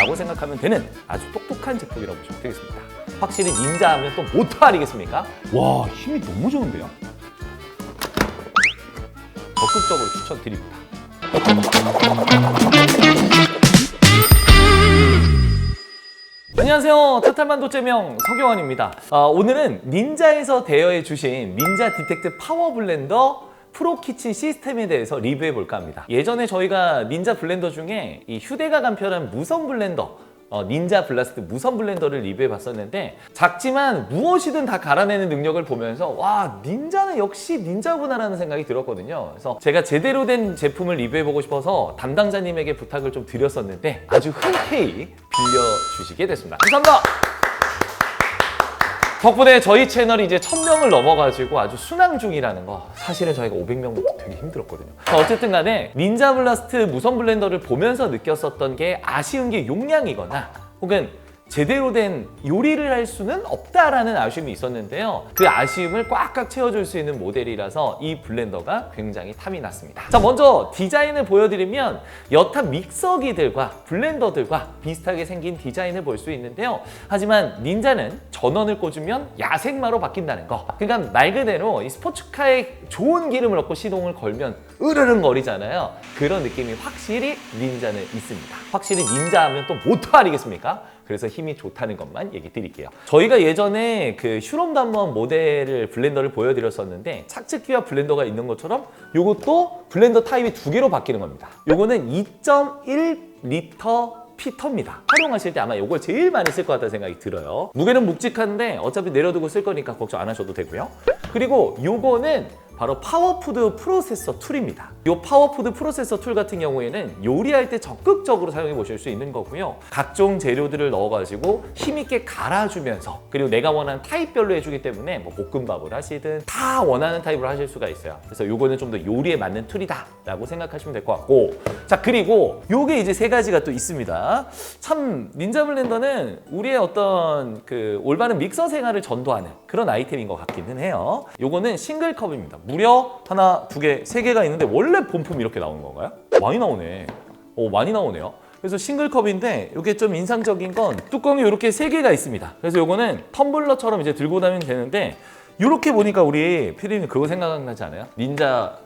라고 생각하면 되는 아주 똑똑한 제품이라고 보시면 되겠습니다. 확실히 닌자 하면 또 모터 아니겠습니까? 와 힘이 너무 좋은데요? 적극적으로 추천드립니다. 안녕하세요. 토탈만도제명 서경환입니다. 아, 오늘은 닌자에서 대여해 주신 닌자 디텍트 파워 블렌더 프로 키친 시스템에 대해서 리뷰해 볼까 합니다. 예전에 저희가 닌자 블렌더 중에 이 휴대가 간편한 무선 블렌더 어, 닌자 블라스트 무선 블렌더를 리뷰해 봤었는데 작지만 무엇이든 다 갈아내는 능력을 보면서 와 닌자는 역시 닌자구나라는 생각이 들었거든요. 그래서 제가 제대로 된 제품을 리뷰해 보고 싶어서 담당자님에게 부탁을 좀 드렸었는데 아주 흔쾌히 빌려 주시게 됐습니다. 감사합니다. 덕분에 저희 채널이 이제 1000명을 넘어가지고 아주 순항 중이라는 거. 사실은 저희가 500명부터 되게 힘들었거든요. 자, 어쨌든 간에 닌자 블라스트 무선 블렌더를 보면서 느꼈었던 게 아쉬운 게 용량이거나 혹은 제대로 된 요리를 할 수는 없다라는 아쉬움이 있었는데요 그 아쉬움을 꽉꽉 채워줄 수 있는 모델이라서 이 블렌더가 굉장히 탐이 났습니다 자 먼저 디자인을 보여드리면 여타 믹서기들과 블렌더들과 비슷하게 생긴 디자인을 볼 수 있는데요 하지만 닌자는 전원을 꽂으면 야생마로 바뀐다는 거. 그러니까 말 그대로 이 스포츠카에 좋은 기름을 넣고 시동을 걸면 으르릉 거리잖아요. 그런 느낌이 확실히 닌자는 있습니다. 확실히 닌자 하면 또 모터 아니겠습니까? 그래서 힘이 좋다는 것만 얘기 드릴게요. 저희가 예전에 그 슈롬 단번 모델을 블렌더를 보여드렸었는데 착즙기와 블렌더가 있는 것처럼 이것도 블렌더 타입이 두 개로 바뀌는 겁니다. 요거는 2.1리터 피터입니다. 활용하실 때 아마 이걸 제일 많이 쓸 것 같다는 생각이 들어요. 무게는 묵직한데 어차피 내려두고 쓸 거니까 걱정 안 하셔도 되고요. 그리고 요거는 바로 파워푸드 프로세서 툴입니다. 이 파워푸드 프로세서 툴 같은 경우에는 요리할 때 적극적으로 사용해 보실 수 있는 거고요. 각종 재료들을 넣어가지고 힘있게 갈아주면서 그리고 내가 원하는 타입별로 해주기 때문에 뭐 볶음밥을 하시든 다 원하는 타입으로 하실 수가 있어요. 그래서 요거는 좀 더 요리에 맞는 툴이다라고 생각하시면 될 것 같고 자 그리고 요게 이제 세 가지가 또 있습니다. 참 닌자 블렌더는 우리의 어떤 그 올바른 믹서 생활을 전도하는 그런 아이템인 것 같기는 해요. 요거는 싱글 컵입니다. 무려 하나, 두 개, 세 개가 있는데 원래 본품 이렇게 나오는 건가요? 많이 나오네. 오, 많이 나오네요. 그래서 싱글컵인데 이게 좀 인상적인 건 뚜껑이 이렇게 세 개가 있습니다. 그래서 요거는 텀블러처럼 이제 들고 다니면 되는데 이렇게 보니까 우리 피디님 그거 생각나지 않아요? 닌자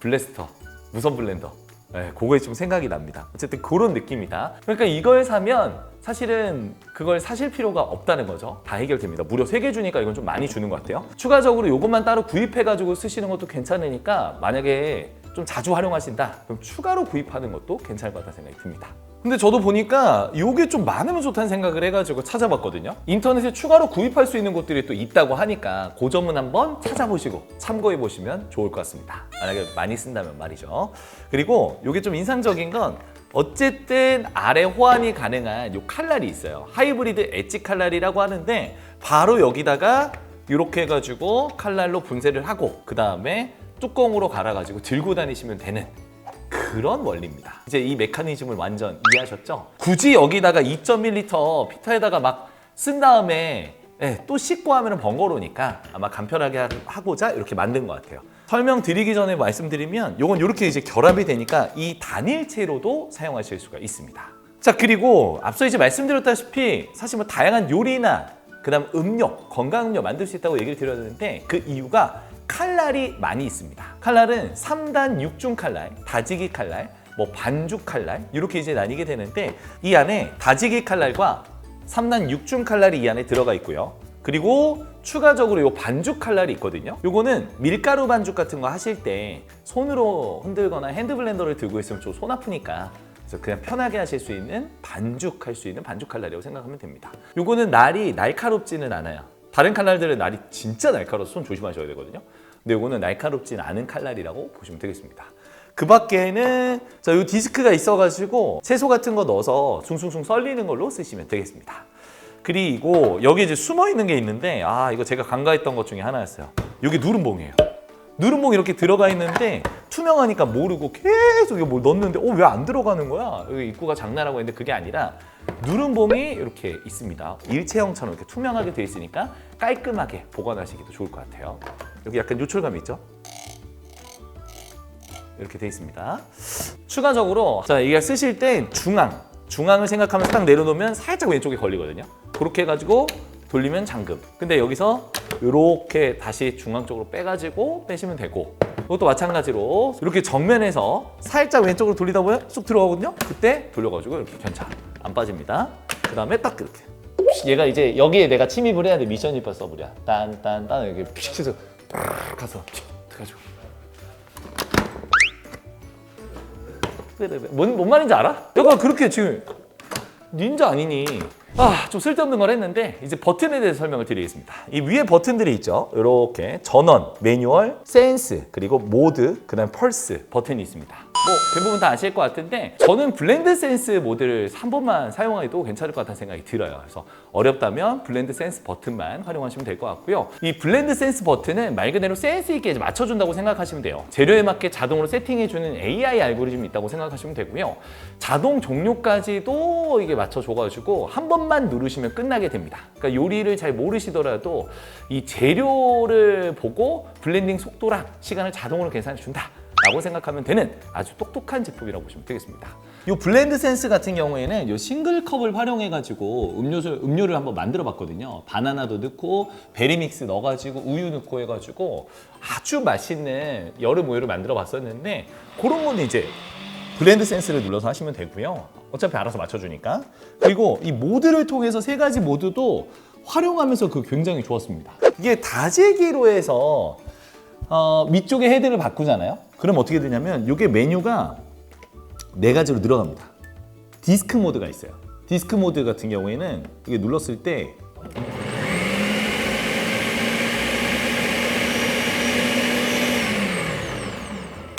블래스터 무선 블렌더. 네, 그거에 좀 생각이 납니다. 어쨌든 그런 느낌이다. 그러니까 이걸 사면 사실은 그걸 사실 필요가 없다는 거죠. 다 해결됩니다. 무려 3개 주니까 이건 좀 많이 주는 것 같아요. 추가적으로 이것만 따로 구입해가지고 쓰시는 것도 괜찮으니까 만약에 좀 자주 활용하신다 그럼 추가로 구입하는 것도 괜찮을 것 같다는 생각이 듭니다. 근데 저도 보니까 이게 좀 많으면 좋다는 생각을 해가지고 찾아봤거든요. 인터넷에 추가로 구입할 수 있는 곳들이 또 있다고 하니까 그 점은 한번 찾아보시고 참고해 보시면 좋을 것 같습니다. 만약에 많이 쓴다면 말이죠. 그리고 이게 좀 인상적인 건 어쨌든 아래 호환이 가능한 요 칼날이 있어요. 하이브리드 엣지 칼날이라고 하는데 바로 여기다가 이렇게 해가지고 칼날로 분쇄를 하고 그 다음에 뚜껑으로 갈아가지고 들고 다니시면 되는 그런 원리입니다. 이제 이 메커니즘을 완전 이해하셨죠? 굳이 여기다가 2.1리터 피터에다가 막 쓴 다음에 예, 또 씻고 하면 번거로우니까 아마 간편하게 하- 하고자 이렇게 만든 것 같아요. 설명드리기 전에 말씀드리면 이건 이렇게 이제 결합이 되니까 이 단일체로도 사용하실 수가 있습니다. 자 그리고 앞서 이제 말씀드렸다시피 사실 뭐 다양한 요리나 그다음 음료, 건강 음료 만들 수 있다고 얘기를 드렸는데 그 이유가 칼날이 많이 있습니다. 칼날은 3단 6중 칼날, 다지기 칼날, 뭐 반죽 칼날 이렇게 이제 나뉘게 되는데 이 안에 다지기 칼날과 3단 6중 칼날이 이 안에 들어가 있고요. 그리고 추가적으로 요 반죽 칼날이 있거든요. 요거는 밀가루 반죽 같은 거 하실 때 손으로 흔들거나 핸드 블렌더를 들고 있으면 좀 손 아프니까 그래서 그냥 편하게 하실 수 있는 반죽할 수 있는 반죽 칼날이라고 생각하면 됩니다. 요거는 날이 날카롭지는 않아요. 다른 칼날들은 날이 진짜 날카로워서 손 조심하셔야 되거든요. 근데 요거는 날카롭진 않은 칼날이라고 보시면 되겠습니다. 그 밖에는 자, 요 디스크가 있어가지고 채소 같은 거 넣어서 숭숭숭 썰리는 걸로 쓰시면 되겠습니다. 그리고 여기 이제 숨어 있는 게 있는데 아 이거 제가 간과했던 것 중에 하나였어요. 이게 누름봉이에요. 누름봉 이렇게 들어가 있는데 투명하니까 모르고 계속 이거 뭐 넣는데 어 왜 안 들어가는 거야? 여기 입구가 장난하고 했는데 그게 아니라 누름봉이 이렇게 있습니다. 일체형처럼 이렇게 투명하게 돼 있으니까 깔끔하게 보관하시기도 좋을 것 같아요. 여기 약간 요철감 있죠? 이렇게 돼 있습니다. 추가적으로 자 이게 쓰실 때 중앙 중앙을 생각하면서 딱 내려놓으면 살짝 왼쪽에 걸리거든요. 그렇게 해가지고 돌리면 잠금. 근데 여기서 이렇게 다시 중앙 쪽으로 빼가지고 빼시면 되고 이것도 마찬가지로 이렇게 정면에서 살짝 왼쪽으로 돌리다 보면 쑥 들어가거든요. 그때 돌려가지고 이렇게 괜찮아 안 빠집니다. 그 다음에 딱 이렇게 얘가 이제 여기에 내가 침입을 해야 돼 미션 임파 서브야 딴딴딴 이렇게 픽 해서 팍 가서 픽 해가지고. 뭔, 뭔 말인지 알아? 약간 그렇게 지금 닌자 아니니? 아, 좀 쓸데없는 걸 했는데 이제 버튼에 대해서 설명을 드리겠습니다. 이 위에 버튼들이 있죠. 이렇게 전원, 매뉴얼, 센스, 그리고 모드, 그다음 펄스 버튼이 있습니다. 뭐 대부분 다 아실 것 같은데 저는 블렌드 센스 모드를 한 번만 사용해도 괜찮을 것 같다는 생각이 들어요. 그래서 어렵다면 블렌드 센스 버튼만 활용하시면 될 것 같고요. 이 블렌드 센스 버튼은 말 그대로 센스 있게 맞춰준다고 생각하시면 돼요. 재료에 맞게 자동으로 세팅해주는 AI 알고리즘이 있다고 생각하시면 되고요. 자동 종료까지도 이게 맞춰줘가지고 한 번만 누르시면 끝나게 됩니다. 그러니까 요리를 잘 모르시더라도 이 재료를 보고 블렌딩 속도랑 시간을 자동으로 계산해 준다. 라고 생각하면 되는 아주 똑똑한 제품이라고 보시면 되겠습니다. 이 블렌드 센스 같은 경우에는 이 싱글컵을 활용해 가지고 음료수 음료를 한번 만들어 봤거든요. 바나나도 넣고 베리 믹스 넣어 가지고 우유 넣고 해 가지고 아주 맛있는 여름 우유를 만들어 봤었는데 그런 거는 이제 블렌드 센스를 눌러서 하시면 되고요. 어차피 알아서 맞춰주니까. 그리고 이 모드를 통해서 세 가지 모드도 활용하면서 그 굉장히 좋았습니다. 이게 다재기로 해서 어, 위쪽에 헤드를 바꾸잖아요. 그럼 어떻게 되냐면 이게 메뉴가 네 가지로 늘어납니다. 디스크 모드가 있어요. 디스크 모드 같은 경우에는 이게 눌렀을 때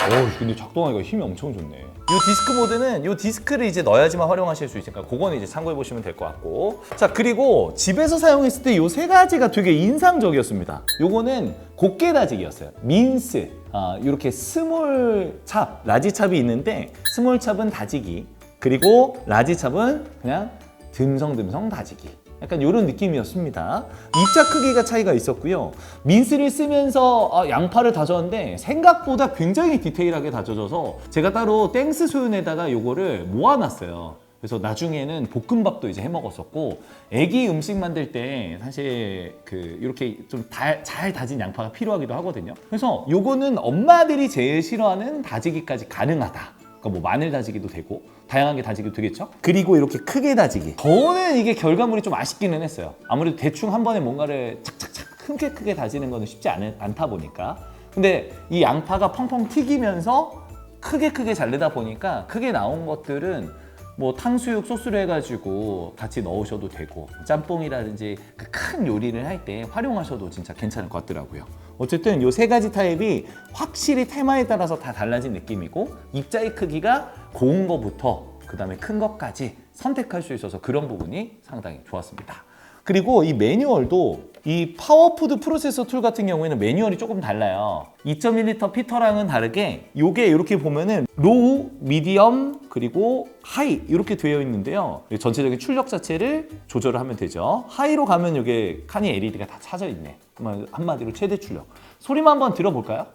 어, 근데 작동하기가 힘이 엄청 좋네. 이 디스크 모드는 이 디스크를 이제 넣어야지만 활용하실 수 있으니까 그거는 이제 참고해 보시면 될 것 같고. 자, 그리고 집에서 사용했을 때 이 세 가지가 되게 인상적이었습니다. 요거는 곱게 다지기였어요. 민스, 아, 이렇게 스몰 찹, 라지 찹이 있는데 스몰 찹은 다지기, 그리고 라지 찹은 그냥 듬성듬성 다지기. 약간 이런 느낌이었습니다. 입자 크기가 차이가 있었고요. 민스를 쓰면서 아, 양파를 다졌는데 생각보다 굉장히 디테일하게 다져져서 제가 따로 땡스 소윤에다가 요거를 모아놨어요. 그래서 나중에는 볶음밥도 이제 해 먹었었고 애기 음식 만들 때 사실 그 이렇게 좀 잘 다진 양파가 필요하기도 하거든요. 그래서 요거는 엄마들이 제일 싫어하는 다지기까지 가능하다. 그러니까 뭐 마늘 다지기도 되고 다양하게 다지기도 되겠죠. 그리고 이렇게 크게 다지기. 저는 이게 결과물이 좀 아쉽기는 했어요. 아무래도 대충 한 번에 뭔가를 착착착 크게 크게 다지는 거는 쉽지 않, 않다 보니까. 근데 이 양파가 펑펑 튀기면서 크게 크게 자르다 보니까 크게 나온 것들은 뭐 탕수육 소스로 해가지고 같이 넣으셔도 되고 짬뽕이라든지 그 큰 요리를 할 때 활용하셔도 진짜 괜찮을 것 같더라고요. 어쨌든 이 세 가지 타입이 확실히 테마에 따라서 다 달라진 느낌이고 입자의 크기가 고운 거부터 그 다음에 큰 것까지 선택할 수 있어서 그런 부분이 상당히 좋았습니다. 그리고 이 매뉴얼도 이 파워푸드 프로세서 툴 같은 경우에는 매뉴얼이 조금 달라요. 2.1리터 피터랑은 다르게 이게 이렇게 보면은 로우, 미디엄, 그리고 하이 이렇게 되어 있는데요. 전체적인 출력 자체를 조절을 하면 되죠. 하이로 가면 이게 칸이 LED가 다 차져 있네. 한마디로 최대 출력. 소리만 한번 들어볼까요?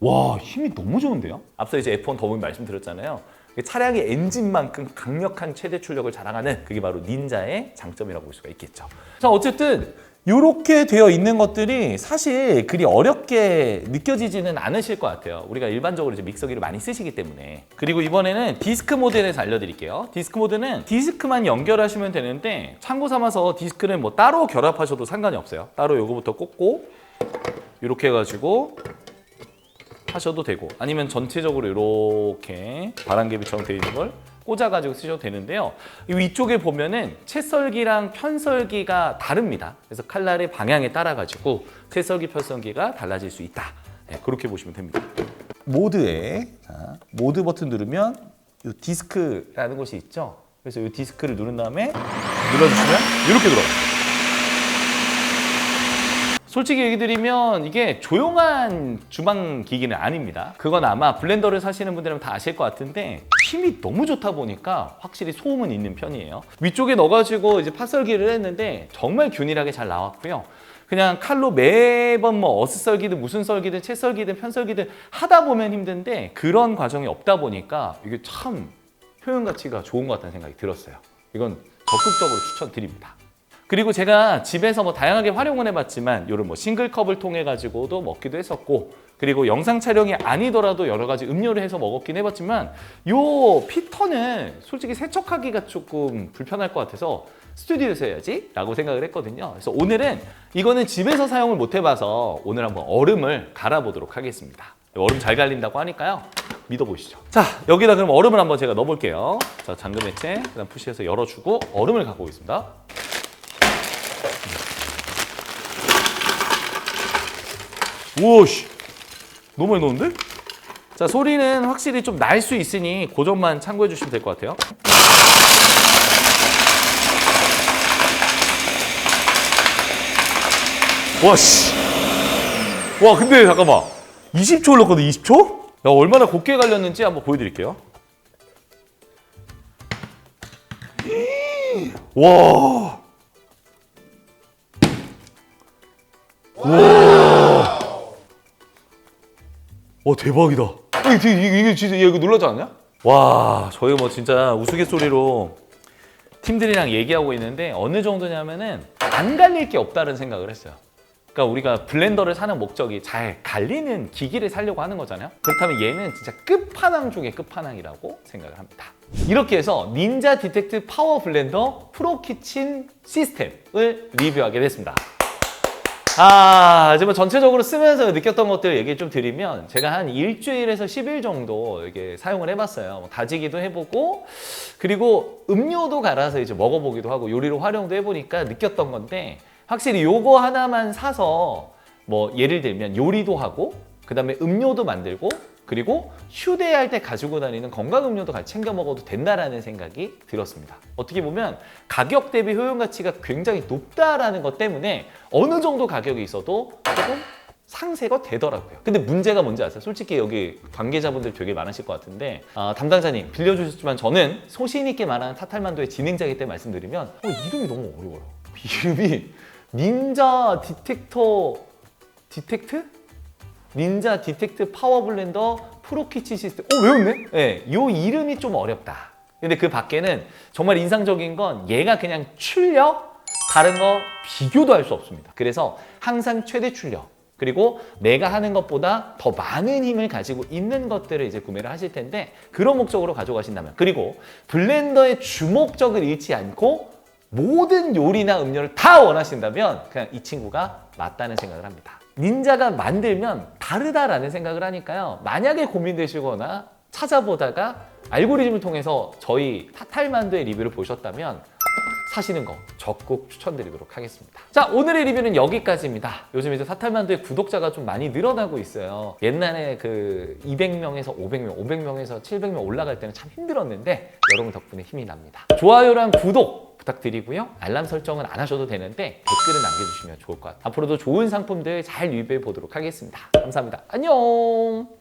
와 힘이 너무 좋은데요? 앞서 이제 F1 더보기 말씀드렸잖아요. 차량의 엔진만큼 강력한 최대 출력을 자랑하는 그게 바로 닌자의 장점이라고 볼 수가 있겠죠. 자 어쨌든 이렇게 되어 있는 것들이 사실 그리 어렵게 느껴지지는 않으실 것 같아요. 우리가 일반적으로 이제 믹서기를 많이 쓰시기 때문에. 그리고 이번에는 디스크 모드에 대해서 알려드릴게요. 디스크 모드는 디스크만 연결하시면 되는데 참고 삼아서 디스크는 뭐 따로 결합하셔도 상관이 없어요. 따로 요거부터 꽂고 이렇게 해가지고 하셔도 되고 아니면 전체적으로 이렇게 바람개비처럼 되어 있는 걸 꽂아가지고 쓰셔도 되는데요. 이 위쪽에 보면은 채썰기랑 편썰기가 다릅니다. 그래서 칼날의 방향에 따라가지고 채썰기, 편썰기가 달라질 수 있다. 네, 그렇게 보시면 됩니다. 모드에 자, 모드 버튼 누르면 이 디스크라는 곳이 있죠. 그래서 이 디스크를 누른 다음에 눌러주시면 이렇게 들어가요. 솔직히 얘기 드리면 이게 조용한 주방 기기는 아닙니다. 그건 아마 블렌더를 사시는 분들은 다 아실 것 같은데 힘이 너무 좋다 보니까 확실히 소음은 있는 편이에요. 위쪽에 넣어가지고 이제 팥썰기를 했는데 정말 균일하게 잘 나왔고요. 그냥 칼로 매번 뭐 어스 썰기든 무슨 썰기든 채 썰기든 편 썰기든 하다 보면 힘든데 그런 과정이 없다 보니까 이게 참 표현 가치가 좋은 것 같다는 생각이 들었어요. 이건 적극적으로 추천드립니다. 그리고 제가 집에서 뭐 다양하게 활용을 해봤지만 이런 뭐 싱글컵을 통해 가지고도 먹기도 했었고 그리고 영상 촬영이 아니더라도 여러 가지 음료를 해서 먹었긴 해봤지만 요 피터는 솔직히 세척하기가 조금 불편할 것 같아서 스튜디오에서 해야지 라고 생각을 했거든요. 그래서 오늘은 이거는 집에서 사용을 못 해봐서 오늘 한번 얼음을 갈아보도록 하겠습니다. 얼음 잘 갈린다고 하니까요. 믿어보시죠. 자 여기다 그럼 얼음을 한번 제가 넣어볼게요. 자 잠금 해체 그다음 푸시해서 열어주고 얼음을 갖고 오겠습니다 우와씨. 너무 많이 넣었는데? 자 소리는 확실히 좀 날 수 있으니 그 점만 참고해 주시면 될 것 같아요. 와씨. 와 근데 잠깐만. 20초 흘렀거든 20초? 야 얼마나 곱게 갈렸는지 한번 보여드릴게요. 와. 와 대박이다. 이게, 이게, 이게 진짜 얘 이거 놀라지 않냐? 와 저희 뭐 진짜 우스갯소리로 팀들이랑 얘기하고 있는데 어느 정도냐면은 안 갈릴 게 없다는 생각을 했어요. 그러니까 우리가 블렌더를 사는 목적이 잘 갈리는 기기를 사려고 하는 거잖아요. 그렇다면 얘는 진짜 끝판왕 중에 끝판왕이라고 생각을 합니다. 이렇게 해서 닌자 디텍트 파워 블렌더 프로 키친 시스템을 리뷰하게 됐습니다. 아, 이제 뭐 전체적으로 쓰면서 느꼈던 것들 얘기 좀 드리면 제가 한 일주일에서 10일 정도 이게 사용을 해봤어요. 뭐 다지기도 해보고 그리고 음료도 갈아서 이제 먹어보기도 하고 요리로 활용도 해보니까 느꼈던 건데 확실히 요거 하나만 사서 뭐 예를 들면 요리도 하고 그 다음에 음료도 만들고 그리고 휴대할 때 가지고 다니는 건강 음료도 같이 챙겨 먹어도 된다라는 생각이 들었습니다. 어떻게 보면 가격 대비 효용 가치가 굉장히 높다라는 것 때문에 어느 정도 가격이 있어도 조금 상세가 되더라고요. 근데 문제가 뭔지 아세요? 솔직히 여기 관계자분들 되게 많으실 것 같은데 아, 담당자님 빌려주셨지만 저는 소신 있게 말하는 타탈만도의 진행자이기 때문에 말씀드리면 어, 이름이 너무 어려워요. 이름이 닌자 디텍터 디텍트? 닌자 디텍트 파워 블렌더 프로 키친 시스템. 어, 외웠네? 네, 요 이름이 좀 어렵다. 근데 그 밖에는 정말 인상적인 건 얘가 그냥 출력, 다른 거 비교도 할 수 없습니다. 그래서 항상 최대 출력. 그리고 내가 하는 것보다 더 많은 힘을 가지고 있는 것들을 이제 구매를 하실 텐데 그런 목적으로 가져가신다면 그리고 블렌더의 주목적을 잃지 않고 모든 요리나 음료를 다 원하신다면 그냥 이 친구가 맞다는 생각을 합니다. 닌자가 만들면 다르다라는 생각을 하니까요. 만약에 고민되시거나 찾아보다가 알고리즘을 통해서 저희 타탈만두의 리뷰를 보셨다면 사시는 거 적극 추천드리도록 하겠습니다. 자, 오늘의 리뷰는 여기까지입니다. 요즘 이제 사탈만두의 구독자가 좀 많이 늘어나고 있어요. 옛날에 그 200명에서 500명, 500명에서 700명 올라갈 때는 참 힘들었는데 여러분 덕분에 힘이 납니다. 좋아요랑 구독 부탁드리고요. 알람 설정은 안 하셔도 되는데 댓글을 남겨주시면 좋을 것 같아요. 앞으로도 좋은 상품들 잘 리뷰해 보도록 하겠습니다. 감사합니다. 안녕!